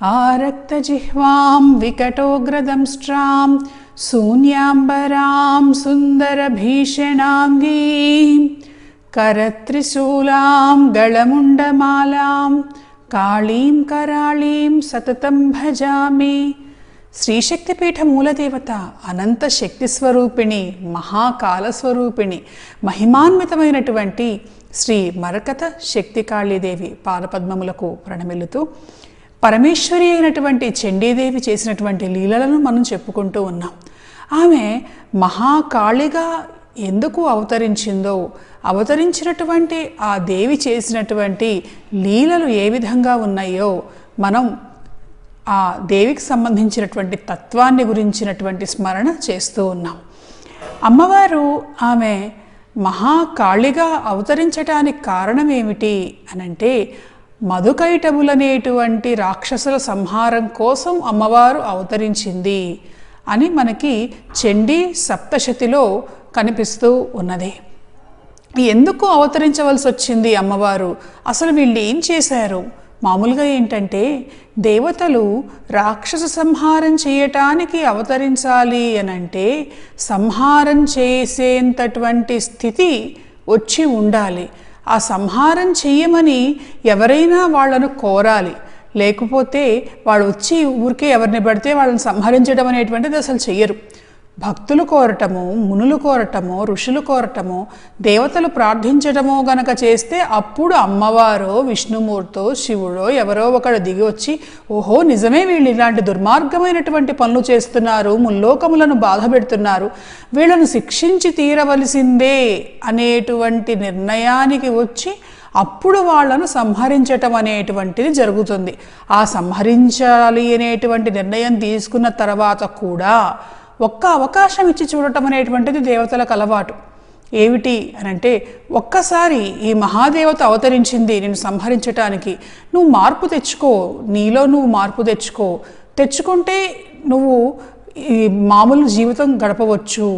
ఆరక్తజిహ్వాం వికటోగ్రదంష్ట్రాం శూన్యాంబరాం సుందరభీషణాంగీం కరత్రిశూలాం గళముండమాలాం కాళీం కరాళీం సతతం భజామి శ్రీశక్తిపీఠ మూలదేవత అనంత శక్తి స్వరూపిణి మహాకాల స్వరూపిణి మహిమాన్వితమైనటువంటి శ్రీ మరకత శక్తి కాళీదేవి పాదపద్మములకు ప్రణమిల్లుతూ పరమేశ్వరి అయినటువంటి చండీదేవి చేసినటువంటి లీలలను మనం చెప్పుకుంటూ ఉన్నాం. ఆమె మహాకాళిగా ఎందుకు అవతరించిందో అవతరించినటువంటి ఆ దేవి చేసినటువంటి లీలలు ఏ విధంగా ఉన్నాయో మనం ఆ దేవికి సంబంధించినటువంటి తత్వాన్ని గురించినటువంటి స్మరణ చేస్తూ ఉన్నాం. అమ్మవారు ఆమె మహాకాళిగా అవతరించటానికి కారణం ఏమిటి అనంటే మధుకైటములనేటువంటి రాక్షసుల సంహారం కోసం అమ్మవారు అవతరించింది అని మనకి చండీ సప్తశతిలో కనిపిస్తూ ఉన్నది. ఎందుకు అవతరించవలసి వచ్చింది అమ్మవారు? అసలు వీళ్ళు ఏం చేశారు? మామూలుగా ఏంటంటే దేవతలు రాక్షస సంహారం చేయటానికి అవతరించాలి అని అంటే సంహారం చేసేంతటువంటి స్థితి వచ్చి ఉండాలి. ఆ సంహారం చెయ్యమని ఎవరైనా వాళ్ళను కోరాలి. లేకపోతే వాళ్ళు వచ్చి ఊరికే ఎవరిని పడితే వాళ్ళని సంహరించడం అనేటువంటిది అసలు చెయ్యరు. భక్తులు కోరటము మునులు కోరటము ఋషులు కోరటము దేవతలు ప్రార్థించటమో గనక చేస్తే అప్పుడు అమ్మవారో విష్ణుమూర్తో శివుడో ఎవరో ఒకడు దిగి వచ్చి ఓహో నిజమే వీళ్ళు ఇలాంటి దుర్మార్గమైనటువంటి పనులు చేస్తున్నారు ముల్లోకములను బాధ పెడుతున్నారు వీళ్ళను శిక్షించి తీరవలసిందే అనేటువంటి నిర్ణయానికి వచ్చి అప్పుడు వాళ్ళను సంహరించటం అనేటువంటిది జరుగుతుంది. ఆ సంహరించాలి అనేటువంటి నిర్ణయం తీసుకున్న తర్వాత కూడా ఒక్క అవకాశం ఇచ్చి చూడటం అనేటువంటిది దేవతలకు అలవాటు. ఏమిటి అని అంటే ఒక్కసారి ఈ మహాదేవత అవతరించింది నేను సంహరించటానికి. నువ్వు మార్పు తెచ్చుకో నీలో నువ్వు మార్పు తెచ్చుకో. తెచ్చుకుంటే నువ్వు ఈ మామూలు జీవితం గడపవచ్చు.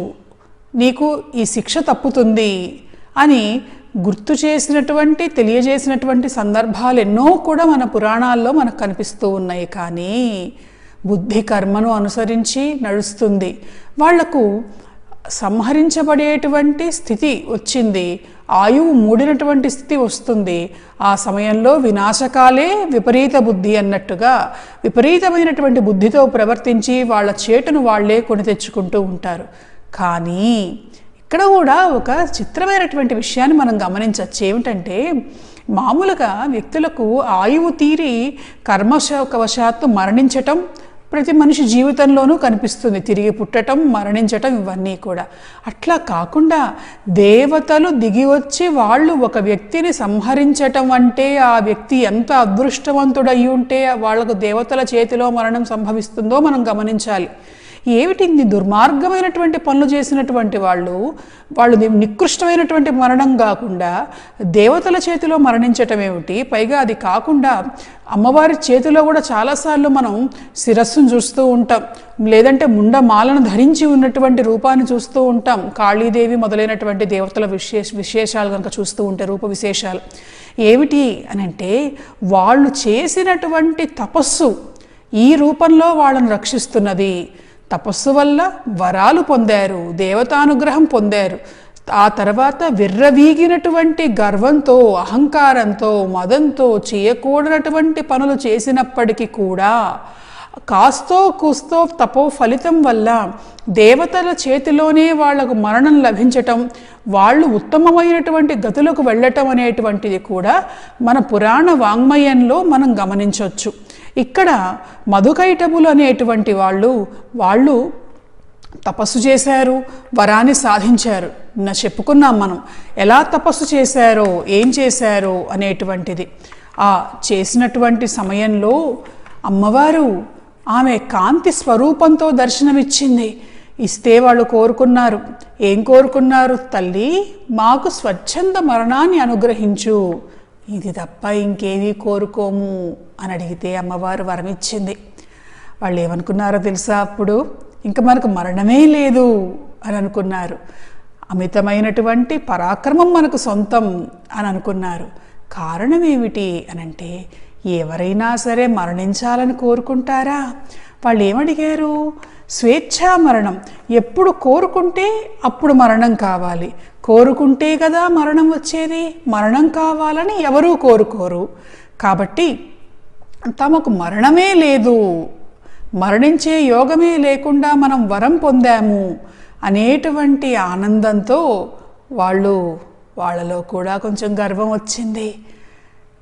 నీకు ఈ శిక్ష తప్పుతుంది అని గుర్తు చేసినటువంటి తెలియజేసినటువంటి సందర్భాలు ఎన్నో కూడా మన పురాణాల్లో మనకు కనిపిస్తూ ఉన్నాయి. కానీ బుద్ధి కర్మను అనుసరించి నడుస్తుంది. వాళ్ళకు సంహరించబడేటువంటి స్థితి వచ్చింది. ఆయువు మూడినటువంటి స్థితి వస్తుంది. ఆ సమయంలో వినాశకాలే విపరీత బుద్ధి అన్నట్టుగా విపరీతమైనటువంటి బుద్ధితో ప్రవర్తించి వాళ్ళ చేటును వాళ్ళే కొని తెచ్చుకుంటూ ఉంటారు. కానీ ఇక్కడ కూడా ఒక చిత్రమైనటువంటి విషయాన్ని మనం గమనించవచ్చు. ఏమిటంటే మామూలుగా వ్యక్తులకు ఆయువు తీరి కర్మవశాత్తు మరణించటం ప్రతి మనిషి జీవితంలోనూ కనిపిస్తుంది. తిరిగి పుట్టటం మరణించటం ఇవన్నీ కూడా. అట్లా కాకుండా దేవతలు దిగి వచ్చి వాళ్ళు ఒక వ్యక్తిని సంహరించటం అంటే ఆ వ్యక్తి ఎంత అదృష్టవంతుడయి ఉంటే వాళ్ళకు దేవతల చేతిలో మరణం సంభవిస్తుందో మనం గమనించాలి. ఏమిటి దుర్మార్గమైనటువంటి పనులు చేసినటువంటి వాళ్ళు? వాళ్ళు నికృష్టమైనటువంటి మరణం కాకుండా దేవతల చేతిలో మరణించటం ఏమిటి? పైగా అది కాకుండా అమ్మవారి చేతిలో కూడా చాలాసార్లు మనం శిరస్సును చూస్తూ ఉంటాం. లేదంటే ముండ మాలను ధరించి ఉన్నటువంటి రూపాన్ని చూస్తూ ఉంటాం. కాళీదేవి మొదలైనటువంటి దేవతల విశేష విశేషాలు కనుక చూస్తూ ఉంటే రూప విశేషాలు. ఏమిటి అని అంటే వాళ్ళు చేసినటువంటి తపస్సు ఈ రూపంలో వాళ్ళను రక్షిస్తున్నది. తపస్సు వల్ల వరాలు పొందారు దేవతానుగ్రహం పొందారు. ఆ తర్వాత విర్రవీగినటువంటి గర్వంతో అహంకారంతో మదంతో చేయకూడనటువంటి పనులు చేసినప్పటికీ కూడా కాస్తో కూస్తో తపో ఫలితం వల్ల దేవతల చేతిలోనే వాళ్ళకు మరణం లభించటం వాళ్ళు ఉత్తమమైనటువంటి గతులకు వెళ్ళటం అనేటువంటిది కూడా మన పురాణ వాంగ్మయంలో మనం గమనించవచ్చు ఇక్కడ మధుకైటములు అనేటువంటి వాళ్ళు వాళ్ళు తపస్సు చేశారు వరాన్ని సాధించారు. నా చెప్పుకున్నాం మనం. ఎలా తపస్సు చేశారో ఏం చేశారో అనేటువంటిది. ఆ చేసినటువంటి సమయంలో అమ్మవారు ఆమె కాంతి స్వరూపంతో దర్శనమిచ్చింది. ఇస్తే వాళ్ళు కోరుకున్నారు. ఏం కోరుకున్నారు? తల్లి మాకు స్వచ్ఛంద మరణాన్ని అనుగ్రహించు. ఇది తప్ప ఇంకేమీ కోరుకోము అని అడిగితే అమ్మవారు వరమిచ్చింది. వాళ్ళు ఏమనుకున్నారో తెలుసా? అప్పుడు ఇంకా మనకు మరణమే లేదు అని అనుకున్నారు. అమితమైనటువంటి పరాక్రమం మనకు సొంతం అని అనుకున్నారు. కారణం ఏమిటి అనంటే ఎవరైనా సరే మరణించాలని కోరుకుంటారా? వాళ్ళు ఏమడిగారు? స్వేచ్ఛా మరణం ఎప్పుడు కోరుకుంటే అప్పుడు మరణం కావాలి. కోరుకుంటే కదా మరణం వచ్చేది? మరణం కావాలని ఎవరూ కోరుకోరు. కాబట్టి తమకు మరణమే లేదు. మరణించే యోగమే లేకుండా మనం వరం పొందాము అనేటువంటి ఆనందంతో వాళ్ళు వాళ్ళలో కూడా కొంచెం గర్వం వచ్చింది.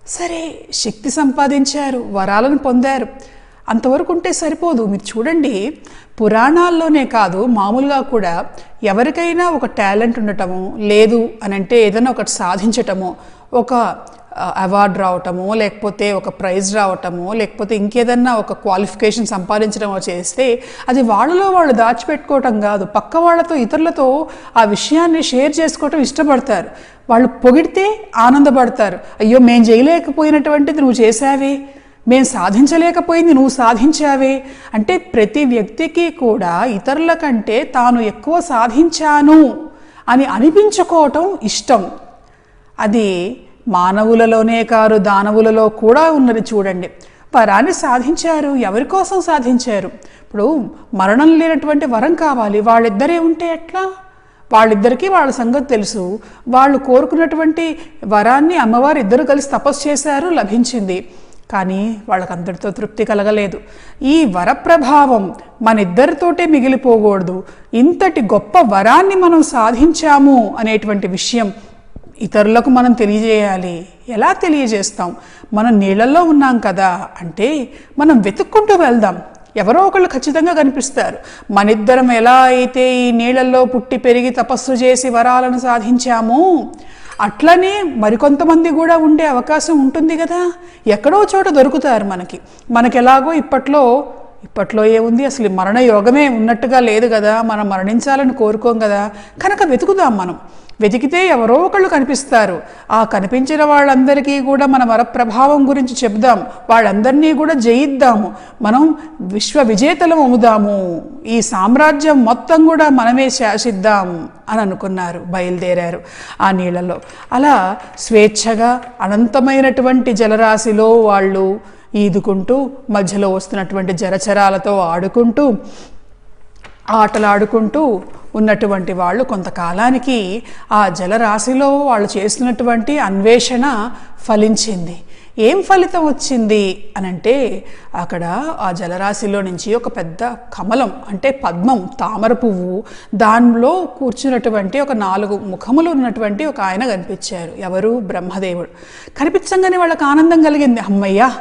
సరే శక్తి సంపాదించారు వరాలను పొందారు. అంతవరకు ఉంటే సరిపోదు. మీరు చూడండి పురాణాల్లోనే కాదు మామూలుగా కూడా ఎవరికైనా ఒక టాలెంట్ ఉండటము లేదు అని అంటే ఏదైనా ఒకటి సాధించటము ఒక అవార్డు రావటము లేకపోతే ఒక ప్రైజ్ రావటము లేకపోతే ఇంకేదన్నా ఒక క్వాలిఫికేషన్ సంపాదించడమో చేస్తే అది వాళ్ళలో వాళ్ళు దాచిపెట్టుకోవటం కాదు. పక్క వాళ్ళతో ఇతరులతో ఆ విషయాన్ని షేర్ చేసుకోవటం ఇష్టపడతారు. వాళ్ళు పొగిడితే ఆనందపడతారు. అయ్యో మేము చేయలేకపోయినటువంటిది నువ్వు చేసావే మేము సాధించలేకపోయింది నువ్వు సాధించావే. అంటే ప్రతి వ్యక్తికి కూడా ఇతరుల కంటే తాను ఎక్కువ సాధించాను అని అనిపించుకోవటం ఇష్టం. అది మానవులలోనే కారు దానవులలో కూడా ఉన్నది చూడండి. వరాన్ని సాధించారు ఎవరి కోసం సాధించారు? ఇప్పుడు మరణం లేనటువంటి వరం కావాలి. వాళ్ళిద్దరే ఉంటే ఎట్లా? వాళ్ళిద్దరికీ వాళ్ళ సంగతి తెలుసు. వాళ్ళు కోరుకున్నటువంటి వరాన్ని అమ్మవారు ఇద్దరు కలిసి తపస్సు చేశారు లభించింది. కానీ వాళ్ళకందరితో తృప్తి కలగలేదు. ఈ వరప్రభావం మన ఇద్దరితోటే మిగిలిపోకూడదు. ఇంతటి గొప్ప వరాన్ని మనం సాధించాము అనేటువంటి విషయం ఇతరులకు మనం తెలియజేయాలి. ఎలా తెలియజేస్తాం? మనం నీళ్ళల్లో ఉన్నాం కదా అంటే మనం వెతుక్కుంటూ వెళ్దాం. ఎవరో ఒకళ్ళు ఖచ్చితంగా కనిపిస్తారు. మనిద్దరం ఎలా అయితే ఈ నీళ్ళల్లో పుట్టి పెరిగి తపస్సు చేసి వరాలను సాధించామో? అట్లనే మరికొంతమంది కూడా ఉండే అవకాశం ఉంటుంది కదా. ఎక్కడో చోట దొరుకుతారు మనకి. మనకి ఎలాగో ఇప్పట్లో ఇప్పట్లో ఏముంది? అసలు మరణ యోగమే ఉన్నట్టుగా లేదు కదా. మనం మరణించాలని కోరుకోం కదా. కనుక వెతుకుదాం మనం. వెతికితే ఎవరో ఒకళ్ళు కనిపిస్తారు. ఆ కనిపించిన వాళ్ళందరికీ కూడా మన వరప్రభావం గురించి చెప్దాం వాళ్ళందరినీ కూడా జయిద్దాము. మనం విశ్వ విజేతలం అవుదాము. ఈ సామ్రాజ్యం మొత్తం కూడా మనమే శాసిద్దాం అని అనుకున్నారు బయలుదేరారు ఆ నీళ్ళలో. అలా స్వేచ్ఛగా అనంతమైనటువంటి జలరాశిలో వాళ్ళు ఈదుకుంటూ మధ్యలో వస్తున్నటువంటి జరచరాలతో ఆడుకుంటూ ఆటలాడుకుంటూ ఉన్నటువంటి వాళ్ళు కొంతకాలానికి ఆ జలరాశిలో వాళ్ళు చేసినటువంటి అన్వేషణ ఫలించింది. ఏం ఫలితం వచ్చింది అనంటే అక్కడ ఆ జలరాశిలో నుంచి ఒక పెద్ద కమలం అంటే పద్మం తామర పువ్వు దానిలో కూర్చున్నటువంటి ఒక నాలుగు ముఖములు ఉన్నటువంటి ఒక ఆయన కనిపించారు. ఎవరు? బ్రహ్మదేవుడు. కనిపించంగానే వాళ్ళకి ఆనందం కలిగింది. అమ్మయ్యా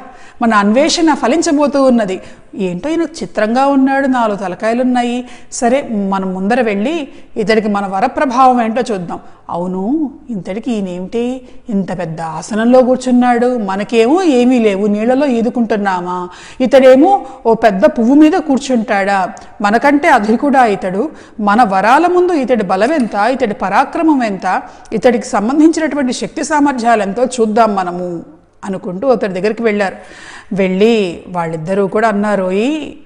మన అన్వేషణ ఫలించబోతూ ఉన్నది. ఏంటో ఈయన చిత్రంగా ఉన్నాడు నాలుగు తలకాయలు ఉన్నాయి సరే మనం ముందర వెళ్ళి ఇతడికి మన వరప్రభావం ఏంటో చూద్దాం. అవును ఇంతటికి ఈయనేమిటి? ఇంత పెద్ద ఆసనంలో కూర్చున్నాడు. మనకేమో ఏమీ లేవు నీళ్ళలో ఈదుకుంటున్నామా? ఇతడేమో ఓ పెద్ద పువ్వు మీద కూర్చుంటాడా? మనకంటే అధికుడా ఇతడు? మన వరాల ముందు ఇతడి బలం ఎంత ఇతడి పరాక్రమం ఎంత? ఇతడికి సంబంధించినటువంటి శక్తి సామర్థ్యాలు ఎంతో? చూద్దాం మనము అనుకుంటూ అతడి దగ్గరికి వెళ్ళారు. వెళ్ళి వాళ్ళిద్దరూ కూడా అన్నారు "ఈ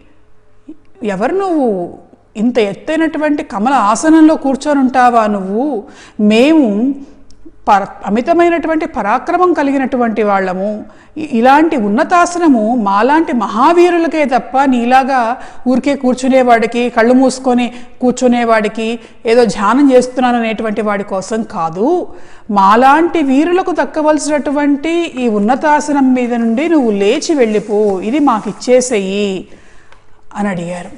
ఎవరు నువ్వు? ఇంత ఎత్తైనటువంటి కమల ఆసనంలో కూర్చొని ఉంటావా నువ్వు? మేము పర అమితమైనటువంటి పరాక్రమం కలిగినటువంటి వాళ్ళము ఇలాంటి ఉన్నతాసనము మాలాంటి మహావీరులకే తప్ప నీలాగా ఊరికే కూర్చునేవాడికి కళ్ళు మూసుకొని కూర్చునేవాడికి ఏదో ధ్యానం చేస్తున్నాను అనేటువంటి వాడి కోసం కాదు. మాలాంటి వీరులకు దక్కవలసినటువంటి ఈ ఉన్నతాసనం మీద నుండి నువ్వు లేచి వెళ్ళిపో ఇది మాకు ఇచ్చేసేయి అని అడిగారు.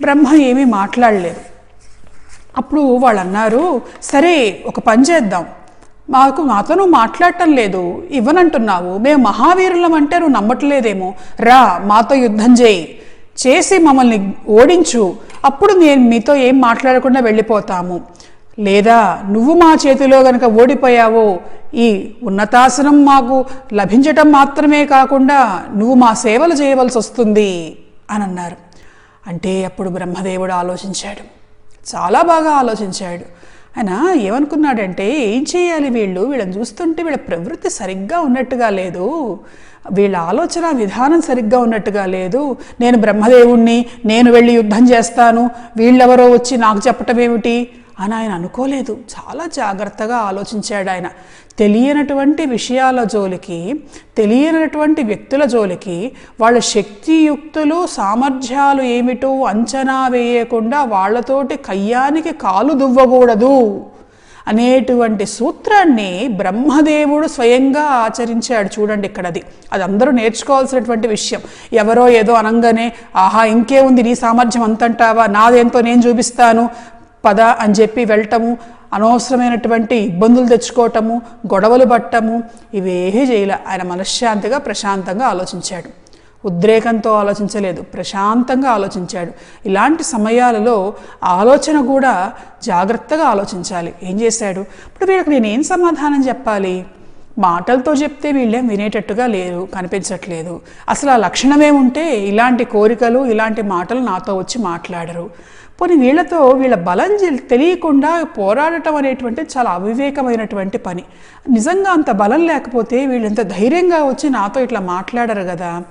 బ్రహ్మ ఏమీ మాట్లాడలేదు. అప్పుడు వాళ్ళు అన్నారు సరే ఒక పని చేద్దాం. మాకు నాతో నువ్వు మాట్లాడటం లేదు. ఇవ్వనంటున్నావు. మేము మహావీరులం అంటే నువ్వు నమ్మట్లేదేమో. రా మాతో యుద్ధం చేయి. చేసి మమ్మల్ని ఓడించు. అప్పుడు నేను మీతో ఏం మాట్లాడకుండా వెళ్ళిపోతాము. లేదా నువ్వు మా చేతిలో గనక ఓడిపోయావో ఈ ఉన్నతాసనం మాకు లభించటం మాత్రమే కాకుండా నువ్వు మా సేవలు చేయవలసి వస్తుంది అని అన్నారు అంటే అప్పుడు బ్రహ్మదేవుడు ఆలోచించాడు. చాలా బాగా ఆలోచించాడు. ఆయన ఏమనుకున్నాడంటే ఏం చేయాలి వీళ్ళు? వీళ్ళని చూస్తుంటే వీళ్ళ ప్రవృత్తి సరిగ్గా ఉన్నట్టుగా లేదు. వీళ్ళ ఆలోచన విధానం సరిగ్గా ఉన్నట్టుగా లేదు. నేను బ్రహ్మదేవుణ్ణి నేను వెళ్ళి యుద్ధం చేస్తాను. వీళ్ళెవరో వచ్చి నాకు చెప్పటం ఏమిటి అని ఆయన అనుకోలేదు. చాలా జాగ్రత్తగా ఆలోచించాడు ఆయన. తెలియనటువంటి విషయాల జోలికి తెలియనటువంటి వ్యక్తుల జోలికి వాళ్ళ శక్తియుక్తులు సామర్థ్యాలు ఏమిటో అంచనా వేయకుండా వాళ్ళతోటి కయ్యానికి కాలు దువ్వకూడదు అనేటువంటి సూత్రాన్ని బ్రహ్మదేవుడు స్వయంగా ఆచరించాడు చూడండి ఇక్కడ అది అది అందరూ నేర్చుకోవాల్సినటువంటి విషయం. ఎవరో ఏదో అనంగానే ఆహా ఇంకే ఉంది నీ సామర్థ్యం అంతంటావా? నాదేంతో నేను చూపిస్తాను? పద అని చెప్పి వెళ్ళటము అనవసరమైనటువంటి ఇబ్బందులు తెచ్చుకోవటము గొడవలు పట్టము ఇవేహీ చేయలే. ఆయన మనశ్శాంతిగా ప్రశాంతంగా ఆలోచించాడు. ఉద్రేకంతో ఆలోచించలేదు ప్రశాంతంగా ఆలోచించాడు. ఇలాంటి సమయాలలో ఆలోచన కూడా జాగ్రత్తగా ఆలోచించాలి. ఏం చేశాడు? ఇప్పుడు వీళ్ళకి నేను ఏం సమాధానం చెప్పాలి? మాటలతో చెప్తే వీళ్ళేం వినేటట్టుగా లేరు కనిపించట్లేదు. అసలు ఆ లక్షణమే ఉంటే ఇలాంటి కోరికలు ఇలాంటి మాటలు నాతో వచ్చి మాట్లాడరు. పోనీ వీళ్ళతో వీళ్ళ బలం తెలియకుండా పోరాడటం అనేటువంటి చాలా అవివేకమైనటువంటి పని. నిజంగా అంత బలం లేకపోతే వీళ్ళు ఎంత ధైర్యంగా వచ్చి నాతో ఇట్లా మాట్లాడరు కదా.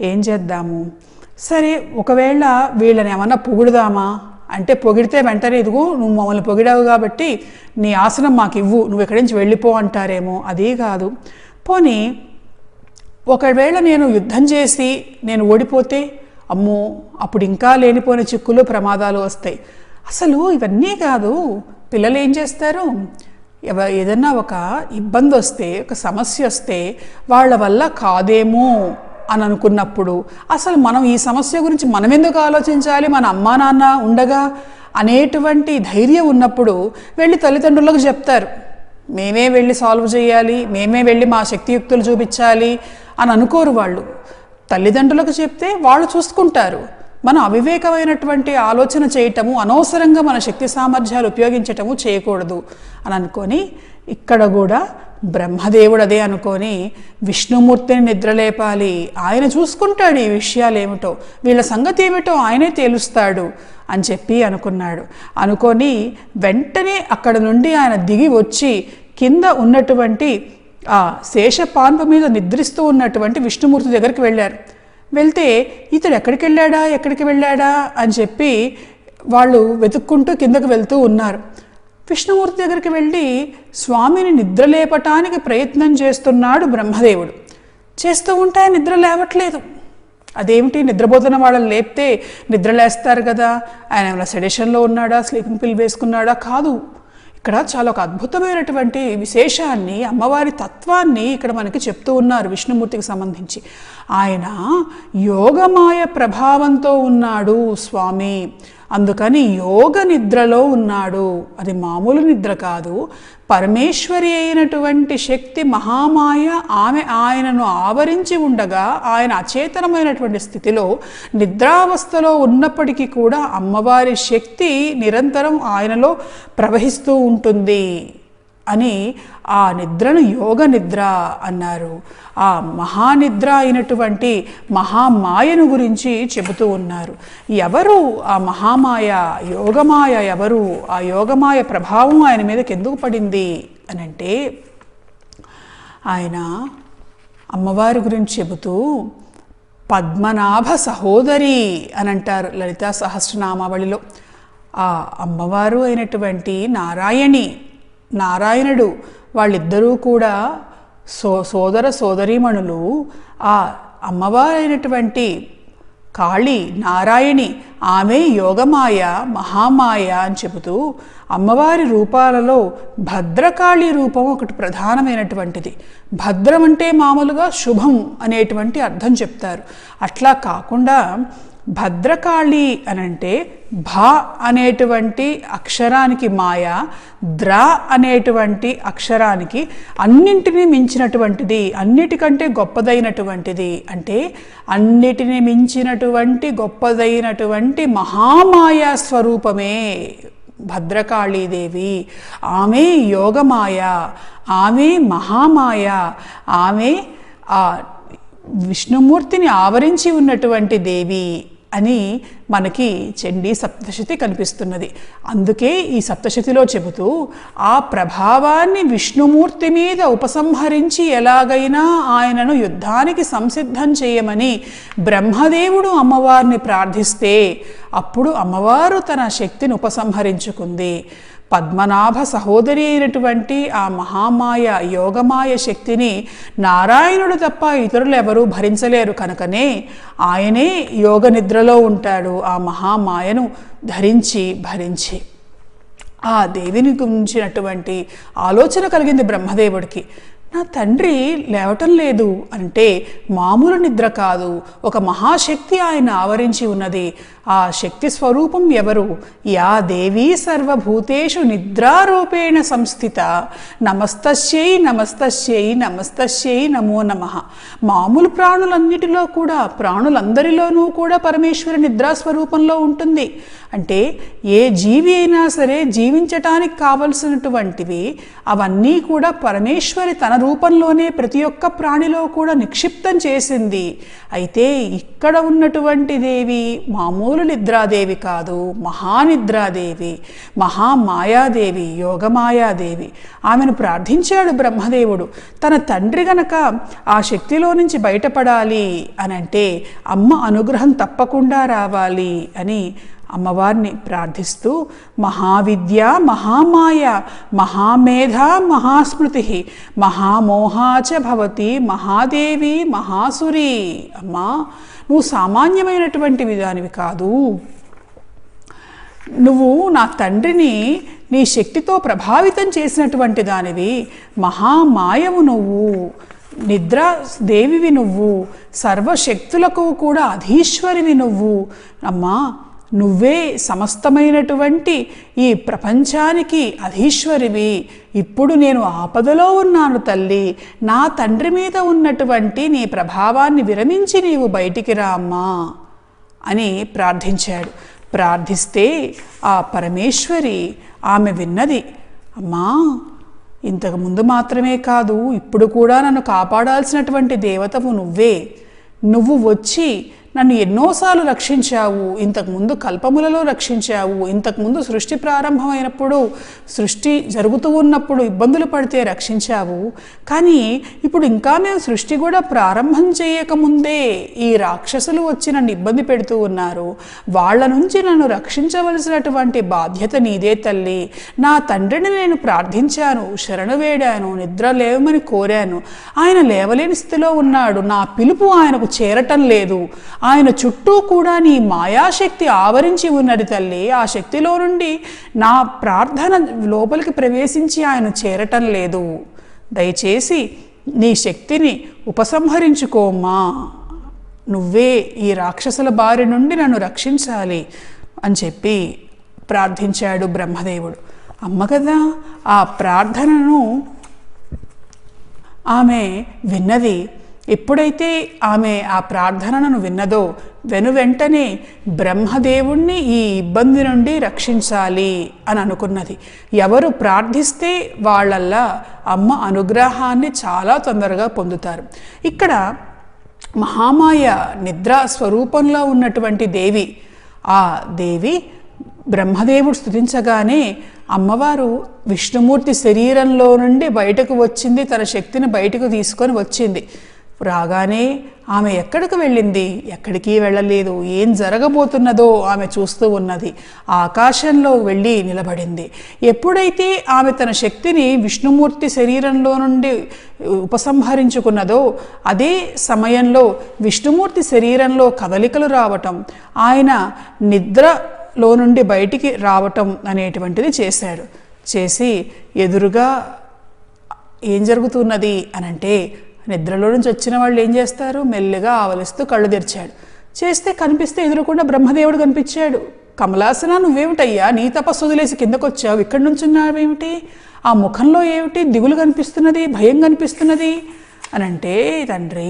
ఏం చేద్దాము? సరే ఒకవేళ వీళ్ళని ఏమన్నా పొగుడుదామా? అంటే పొగిడితే వెంటనే ఇదిగో నువ్వు మమ్మల్ని పొగిడావు కాబట్టి నీ ఆసనం మాకు ఇవ్వు నువ్వు ఇక్కడి నుంచి వెళ్ళిపో అంటారేమో అదే కాదు. పోనీ ఒకవేళ నేను యుద్ధం చేసి నేను ఓడిపోతే అమ్మో అప్పుడు ఇంకా లేనిపోయిన చిక్కులు ప్రమాదాలు వస్తాయి. అసలు ఇవన్నీ కాదు పిల్లలు ఏం చేస్తారు? ఎవ ఏదన్నా ఒక ఇబ్బంది వస్తే ఒక సమస్య వస్తే వాళ్ళ వల్ల కాదేమో అని అనుకున్నప్పుడు అసలు మనం ఈ సమస్య గురించి మనం ఎందుకు ఆలోచించాలి? మన అమ్మా నాన్న ఉండగా అనేటువంటి ధైర్యం ఉన్నప్పుడు వెళ్ళి తల్లిదండ్రులకు చెప్తారు. మేమే వెళ్ళి సాల్వ్ చేయాలి మేమే వెళ్ళి మా శక్తియుక్తులు చూపించాలి అని అనుకోరు వాళ్ళు. తల్లిదండ్రులకు చెప్తే వాళ్ళు చూసుకుంటారు. మనం అవివేకమైనటువంటి ఆలోచన చేయటము అనవసరంగా మన శక్తి సామర్థ్యాలు ఉపయోగించటము చేయకూడదు అని అనుకొని ఇక్కడ కూడా బ్రహ్మదేవుడు అదే అనుకొని విష్ణుమూర్తిని నిద్రలేపాలి. ఆయన చూసుకుంటాడు ఈ విషయాలు ఏమిటో వీళ్ళ సంగతి ఏమిటో ఆయనే తేలుస్తాడు అని చెప్పి అనుకున్నాడు. అనుకొని వెంటనే అక్కడ నుండి ఆయన దిగి వచ్చి కింద ఉన్నటువంటి ఆ శేషపాన్ప మీద నిద్రిస్తూ ఉన్నటువంటి విష్ణుమూర్తి దగ్గరికి వెళ్ళారు. వెళ్తే ఇతడు ఎక్కడికి వెళ్ళాడా ఎక్కడికి వెళ్ళాడా? అని చెప్పి వాళ్ళు వెతుక్కుంటూ కిందకు వెళ్తూ ఉన్నారు. విష్ణుమూర్తి దగ్గరికి వెళ్ళి స్వామిని నిద్రలేపటానికి ప్రయత్నం చేస్తున్నాడు బ్రహ్మదేవుడు. చేస్తూ ఉంటే ఆయన నిద్ర లేవట్లేదు. అదేమిటి? నిద్రపోతున్న వాళ్ళని లేపితే నిద్రలేస్తారు కదా. ఆయన ఏమైనా సెడేషన్లో ఉన్నాడా? స్లీపింగ్ పిల్ వేసుకున్నాడా? కాదు. ఇక్కడ చాలా ఒక అద్భుతమైనటువంటి విశేషాన్ని అమ్మవారి తత్వాన్ని ఇక్కడ మనకి చెప్తూ ఉన్నారు విష్ణుమూర్తికి సంబంధించి. ఆయన యోగమాయ ప్రభావంతో ఉన్నాడు స్వామి. అందుకని యోగ నిద్రలో ఉన్నాడు. అది మామూలు నిద్ర కాదు. పరమేశ్వరి అయినటువంటి శక్తి మహామాయ ఆమె ఆయనను ఆవరించి ఉండగా ఆయన అచేతనమైనటువంటి స్థితిలో నిద్రావస్థలో ఉన్నప్పటికీ కూడా అమ్మవారి శక్తి నిరంతరం ఆయనలో ప్రవహిస్తూ ఉంటుంది. అని ఆ నిద్రను యోగ నిద్ర అన్నారు. ఆ మహానిద్ర అయినటువంటి మహామాయను గురించి చెబుతూ ఉన్నారు. ఎవరు ఆ మహామాయ యోగమాయ ఎవరు? ఆ యోగమాయ ప్రభావం ఆయన మీదకి ఎందుకు పడింది అని అంటే ఆయన అమ్మవారి గురించి చెబుతూ పద్మనాభ సహోదరి అని అంటారు లలితా సహస్రనామావళిలో. ఆ అమ్మవారు అయినటువంటి నారాయణి నారాయణుడు. వాళ్ళిద్దరూ కూడా సో సోదర సోదరీమణులు. ఆ అమ్మవారైనటువంటి కాళి నారాయణి ఆమె యోగమాయ మహామాయ అని చెబుతూ అమ్మవారి రూపాలలో భద్రకాళి రూపం ఒకటి ప్రధానమైనటువంటిది. భద్రం అంటే మామూలుగా శుభం అనేటువంటి అర్థం చెప్తారు. అట్లా కాకుండా భద్రకాళి అనంటే భ అనేటువంటి అక్షరానికి మాయ ద్ర అనేటువంటి అక్షరానికి అన్నింటినీ మించినటువంటిది అన్నిటికంటే గొప్పదైనటువంటిది. అంటే అన్నిటిని మించినటువంటి గొప్పదైనటువంటి మహామాయా స్వరూపమే భద్రకాళీదేవి ఆమె యోగమాయ ఆమె మహామాయ ఆమె విష్ణుమూర్తిని ఆవరించి ఉన్నటువంటి దేవి. అని మనకి చండీ సప్తశతి కనిపిస్తున్నది. అందుకే ఈ సప్తశతిలో చెబుతూ ఆ ప్రభావాన్ని విష్ణుమూర్తి మీద ఉపసంహరించి ఎలాగైనా ఆయనను యుద్ధానికి సంసిద్ధం చేయమని బ్రహ్మదేవుడు అమ్మవారిని ప్రార్థిస్తే అప్పుడు అమ్మవారు తన శక్తిని ఉపసంహరించుకుంది. పద్మనాభ సహోదరి అయినటువంటి ఆ మహామాయ యోగమాయ శక్తిని నారాయణుడు తప్ప ఇతరులు ఎవరూ భరించలేరు కనుకనే ఆయనే యోగ నిద్రలో ఉంటాడు. ఆ మహామాయను ధరించి భరించి. ఆ దేవిని గురించినటువంటి ఆలోచన కలిగింది బ్రహ్మదేవుడికి. నా తండ్రి లేవటం లేదు అంటే మామూలు నిద్ర కాదు. ఒక మహాశక్తి ఆయన ఆవరించి ఉన్నది. ఆ శక్తి స్వరూపం ఎవరు? యా దేవీ సర్వభూతేషు నిద్రారూపేణ సంస్థిత. నమస్తస్యై నమస్తస్యై నమస్తస్యై నమో నమ. మామూలు ప్రాణులన్నిటిలో కూడా ప్రాణులందరిలోనూ కూడా పరమేశ్వరి నిద్రా స్వరూపంలో ఉంటుంది. అంటే ఏ జీవి అయినా సరే జీవించటానికి కావలసినటువంటివి అవన్నీ కూడా పరమేశ్వరి తన రూపంలోనే ప్రతి ఒక్క ప్రాణిలో కూడా నిక్షిప్తం చేసింది. అయితే ఇక్కడ ఉన్నటువంటి దేవి మామూలు నిద్రాదేవి కాదు మహానిద్రాదేవి మహామాయాదేవి యోగమాయాదేవి. ఆమెను ప్రార్థించాడు బ్రహ్మదేవుడు. తన తండ్రి గనక ఆ శక్తిలో నుంచి బయటపడాలి అని అంటే అమ్మ అనుగ్రహం తప్పకుండా రావాలి అని అమ్మవారిని ప్రార్థిస్తూ మహావిద్య మహామాయ మహామేధ మహాస్మృతి మహామోహాచ భవతి మహాదేవి మహాసురి. అమ్మా నువ్వు సామాన్యమైనటువంటి విధానివి కాదు. నువ్వు నా తండ్రిని నీ శక్తితో ప్రభావితం చేసినటువంటి దానివి. మహామాయవు నువ్వు నిద్ర దేవివి నువ్వు సర్వశక్తులకు కూడా అధీశ్వరివి నువ్వు. అమ్మా నువ్వే సమస్తమైనటువంటి ఈ ప్రపంచానికి అధీశ్వరివి. ఇప్పుడు నేను ఆపదలో ఉన్నాను తల్లి. నా తండ్రి మీద ఉన్నటువంటి నీ ప్రభావాన్ని విరమించి నీవు బయటికి రా అమ్మా అని ప్రార్థించాడు. ప్రార్థిస్తే ఆ పరమేశ్వరి ఆమె విన్నది. అమ్మా ఇంతకు ముందు మాత్రమే కాదు ఇప్పుడు కూడా నన్ను కాపాడాల్సినటువంటి దేవతవు నువ్వే. నువ్వు వచ్చి నన్ను ఎన్నోసార్లు రక్షించావు ఇంతకుముందు కల్పములలో రక్షించావు ఇంతకుముందు సృష్టి ప్రారంభమైనప్పుడు సృష్టి జరుగుతూ ఉన్నప్పుడు ఇబ్బందులు పడితే రక్షించావు. కానీ ఇప్పుడు ఇంకా మేము సృష్టి కూడా ప్రారంభం చేయకముందే ఈ రాక్షసులు వచ్చి నన్ను ఇబ్బంది పెడుతూ ఉన్నారు. వాళ్ళ నుంచి నన్ను రక్షించవలసినటువంటి బాధ్యత నీదే తల్లి. నా తండ్రిని నేను ప్రార్థించాను శరణు వేడాను నిద్ర లేవమని కోరాను. ఆయన లేవలేని స్థితిలో ఉన్నాడు. నా పిలుపు ఆయనకు చేరటం లేదు. ఆయన చుట్టూ కూడా నీ మాయాశక్తి ఆవరించి ఉన్నది తల్లి. ఆ శక్తిలో నుండి నా ప్రార్థన లోపలికి ప్రవేశించి ఆయన చేరటం లేదు. దయచేసి నీ శక్తిని ఉపసంహరించుకోమ్మా. నువ్వే ఈ రాక్షసుల బారి నుండి నన్ను రక్షించాలి అని చెప్పి ప్రార్థించాడు బ్రహ్మదేవుడు. అమ్మ కదా ఆ ప్రార్థనను ఆమె విన్నది ఎప్పుడైతే ఆమె ఆ ప్రార్థనను విన్నదో వెను వెంటనే బ్రహ్మదేవుణ్ణి ఈ ఇబ్బంది నుండి రక్షించాలి అని అనుకున్నది. ఎవరు ప్రార్థిస్తే వాళ్ళల్లా అమ్మ అనుగ్రహాన్ని చాలా తొందరగా పొందుతారు. ఇక్కడ మహామాయ నిద్ర స్వరూపంలో ఉన్నటువంటి దేవి ఆ దేవి బ్రహ్మదేవుడు స్థుతించగానే అమ్మవారు విష్ణుమూర్తి శరీరంలో నుండి బయటకు వచ్చింది తన శక్తిని బయటకు తీసుకొని వచ్చింది. రాగానే ఆమె ఎక్కడికి వెళ్ళింది? ఎక్కడికి వెళ్ళలేదు? ఏం జరగబోతున్నదో ఆమె చూస్తూ ఉన్నది. ఆకాశంలో వెళ్ళి నిలబడింది. ఎప్పుడైతే ఆమె తన శక్తిని విష్ణుమూర్తి శరీరంలో నుండి ఉపసంహరించుకున్నదో అదే సమయంలో విష్ణుమూర్తి శరీరంలో కదలికలు రావటం ఆయన నిద్రలో నుండి బయటికి రావటం అనేటువంటిది చేశాడు. చేసి ఎదురుగా ఏం జరుగుతున్నది అనంటే నిద్రలో నుంచి వచ్చిన వాళ్ళు ఏం చేస్తారు? మెల్లిగా ఆవలిస్తూ కళ్ళు తెరిచాడు. చేస్తే కనిపిస్తే ఎదురకుండా బ్రహ్మదేవుడు కనిపించాడు. కమలాసన నువ్వేమిటయ్యా? నీ తపస్సు వదిలేసి కిందకు వచ్చావు ఇక్కడి నుంచి ఉన్నావేమిటి ఆ ముఖంలో ఏమిటి? దిగులు కనిపిస్తున్నది? భయం కనిపిస్తున్నది? అని అంటే తండ్రి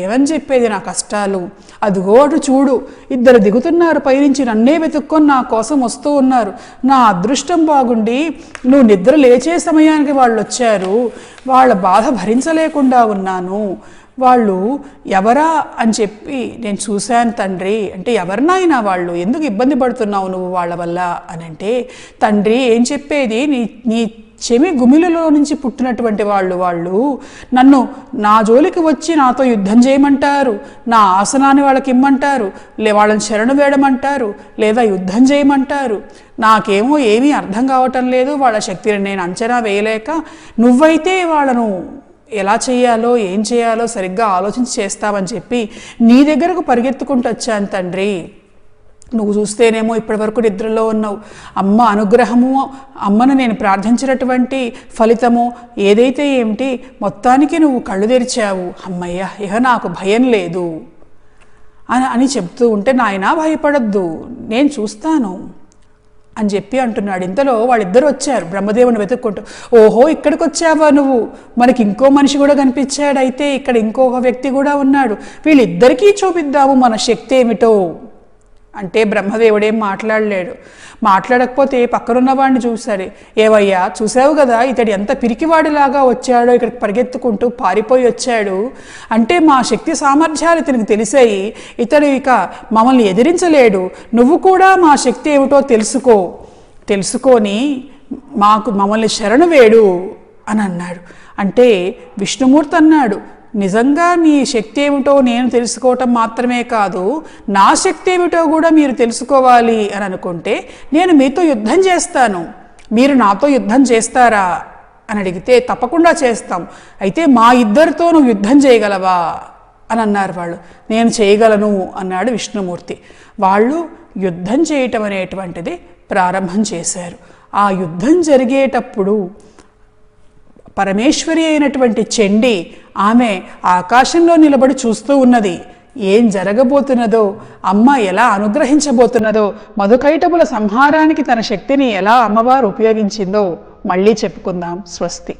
ఏమని చెప్పేది నా కష్టాలు? అదిగో అటు చూడు ఇద్దరు దిగుతున్నారు పైనుంచి నన్నే వెతుక్కొని నా కోసం వస్తూ ఉన్నారు. నా అదృష్టం బాగుండి నువ్వు నిద్ర లేచే సమయానికి వాళ్ళు వచ్చారు వాళ్ళ బాధ భరించలేకుండా ఉన్నాను. వాళ్ళు ఎవరా అని చెప్పి నేను చూశాను తండ్రి. అంటే ఎవరినైనా వాళ్ళు ఎందుకు ఇబ్బంది పడుతున్నావు నువ్వు వాళ్ళ వల్ల? అని అంటే తండ్రి ఏం చెప్పేది? నీ నీ చెమి గుమిలలో నుంచి పుట్టినటువంటి వాళ్ళు వాళ్ళు నన్ను నా జోలికి వచ్చి నాతో యుద్ధం చేయమంటారు నా ఆసనాన్ని వాళ్ళకి ఇమ్మంటారు లే వాళ్ళని శరణు వేయడమంటారు లేదా యుద్ధం చేయమంటారు. నాకేమో ఏమీ అర్థం కావటం లేదు వాళ్ళ శక్తిని నేను అంచనా వేయలేక నువ్వైతే వాళ్ళను ఎలా చేయాలో ఏం చేయాలో సరిగ్గా ఆలోచించి చేస్తావని చెప్పి నీ దగ్గరకు పరిగెత్తుకుంటూ వచ్చాను తండ్రి. నువ్వు చూస్తేనేమో ఇప్పటివరకు నిద్రలో ఉన్నావు. అమ్మ అనుగ్రహము అమ్మను నేను ప్రార్థించినటువంటి ఫలితము ఏదైతే ఏమిటి మొత్తానికి నువ్వు కళ్ళు తెరిచావు. అమ్మయ్య ఇహ నాకు భయం లేదు. అని అని చెప్తూ ఉంటే నాయన భయపడద్దు. నేను చూస్తాను. అని చెప్పి అంటున్నాడు. ఇంతలో వాళ్ళిద్దరు వచ్చారు బ్రహ్మదేవుని వెతుక్కుంటూ. ఓహో ఇక్కడికి వచ్చావా నువ్వు? మనకి ఇంకో మనిషి కూడా కనిపించాడు అయితే ఇక్కడ ఇంకొక వ్యక్తి కూడా ఉన్నాడు. వీళ్ళిద్దరికీ చూపిద్దాము మన శక్తి ఏమిటో. అంటే బ్రహ్మదేవుడేం మాట్లాడలేడు. మాట్లాడకపోతే పక్కనున్న వాడిని చూశాడు ఏవయ్యా చూసావు కదా ఇతడు ఎంత పిరికివాడిలాగా వచ్చాడో ఇక్కడికి పరిగెత్తుకుంటూ పారిపోయి వచ్చాడు. అంటే మా శక్తి సామర్థ్యాలు ఇతనికి తెలిసాయి. ఇతడు ఇక మమ్మల్ని ఎదిరించలేడు. నువ్వు కూడా మా శక్తి ఏమిటో తెలుసుకో. తెలుసుకొని మాకు మమ్మల్ని శరణు వేడు అని అన్నాడు. అంటే విష్ణుమూర్తి అన్నాడు నిజంగా మీ శక్తి ఏమిటో నేను తెలుసుకోవటం మాత్రమే కాదు నా శక్తి ఏమిటో కూడా మీరు తెలుసుకోవాలి అని అనుకుంటే నేను మీతో యుద్ధం చేస్తాను. మీరు నాతో యుద్ధం చేస్తారా అని అడిగితే తప్పకుండా చేస్తాం. అయితే మా ఇద్దరితో నువ్వు యుద్ధం చేయగలవా అని అన్నారు వాళ్ళు. నేను చేయగలను అన్నాడు విష్ణుమూర్తి. వాళ్ళు యుద్ధం చేయటం అనేటువంటిది ప్రారంభం చేశారు. ఆ యుద్ధం జరిగేటప్పుడు పరమేశ్వరి అయినటువంటి చెండి ఆమె ఆకాశంలో నిలబడి చూస్తూ ఉన్నది. ఏం జరగబోతున్నదో అమ్మ ఎలా అనుగ్రహించబోతున్నదో మధుకైటముల సంహారానికి తన శక్తిని ఎలా అమ్మవారు ఉపయోగించిందో మళ్ళీ చెప్పుకుందాం. స్వస్తి.